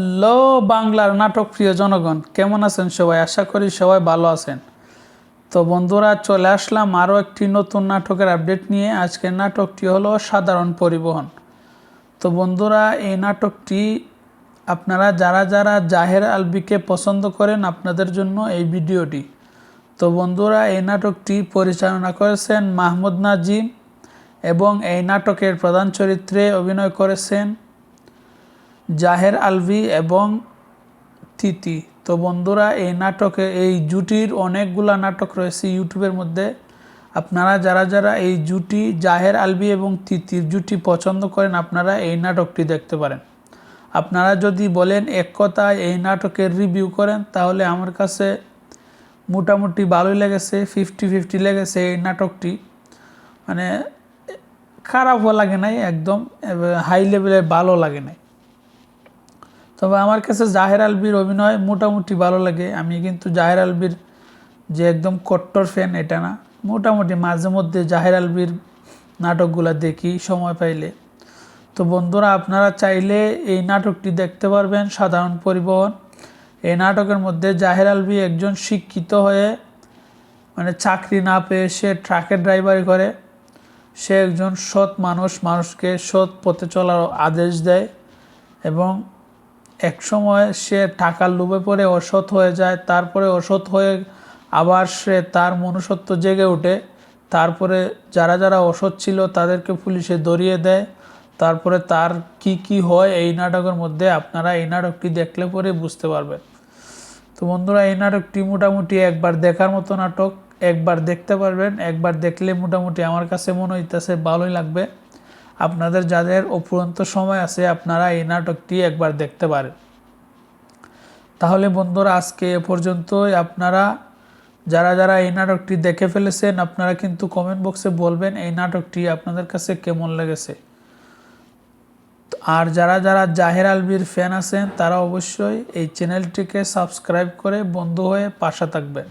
Hello বাংলার নাটক প্রিয় জনগণ, কেমন আছেন সবাই? আশা করি সবাই ভালো আছেন। তো বন্ধুরা, চলে আসলাম আরও একটি নতুন নাটকের আপডেট নিয়ে। আজকের নাটকটি হলো সাধারণ পরিবহন। তো বন্ধুরা, এই নাটকটি আপনারা যারা যারা জাহের আলবিকে পছন্দ করেন আপনাদের জন্য এই ভিডিওটি। তো বন্ধুরা, এই নাটকটি পরিচালনা করেছেন মাহমুদ নাজিম এবং এই নাটকের প্রধান চরিত্রে অভিনয় করেছেন জাহের আলভি এবং তিতি। তো বন্ধুরা, এই নাটকে, এই জুটির অনেকগুলা নাটক রয়েছে ইউটিউবের মধ্যে। আপনারা যারা যারা এই জুটি জাহের আলভি এবং তিতির জুটি পছন্দ করেন, আপনারা এই নাটকটি দেখতে পারেন। আপনারা যদি বলেন এক কথায় এই নাটকের রিভিউ করেন, তাহলে আমার কাছে মোটামুটি ভালোই লেগেছে, ফিফটি ফিফটি লেগেছে এই নাটকটি। মানে খারাপও লাগে নাই, একদম হাই লেভেলে ভালো লাগে নাই। তবে আমার কাছে জাহের আলবির অভিনয় মোটামুটি ভালো লাগে। আমি কিন্তু জাহের আলবির যে একদম কট্টর ফ্যান এটা না। মোটামুটি মাঝে মধ্যে জাহের আলবির নাটকগুলো দেখি, সময় পাইলে। তো বন্ধুরা, আপনারা চাইলে এই নাটকটি দেখতে পারবেন, সাধারণ পরিবহন। এই নাটকের মধ্যে জাহের আলবি একজন শিক্ষিত হয়ে মানে চাকরি না পেয়ে সে ট্রাকের ড্রাইভারি করে। সে একজন সৎ মানুষ, মানুষকে সৎ পথে চলার আদেশ দেয় এবং এক সময় সে টাকার লোভে পড়ে অসৎ হয়ে যায়, তারপরে অসৎ হয়ে আবার সে তার মনুষ্যত্ব জেগে ওঠে। তারপরে যারা যারা অসৎ ছিল তাদেরকে পুলিশে ধরিয়ে দেয়। তারপরে তার কি কি হয় এই নাটকের মধ্যে আপনারা এই নাটকটি দেখলে পরে বুঝতে পারবেন। তো বন্ধুরা, এই নাটকটি মোটামুটি একবার দেখার মতো নাটক। একবার দেখতে পারবেন, একবার দেখলে মোটামুটি আমার কাছে মনে হইতেছে ভালোই লাগবে। আপনাদের যাদের অপুরন্ত সময় আছে, আপনারা এই নাটকটি একবার দেখতে পারেন। তাহলে বন্ধুরা, আজকে এ পর্যন্তই। আপনারা, যারা যারা এই নাটকটি দেখে ফেলেছেন, আপনারা কিন্তু কমেন্ট বক্সে বলবেন এই নাটকটি আপনাদের কাছে কেমন লেগেছে। আর যারা যারা জাহের আলবির ফ্যান আছেন, তারা অবশ্যই এই চ্যানেলটিকে সাবস্ক্রাইব করে বন্ধু হয়ে পাশে থাকবেন।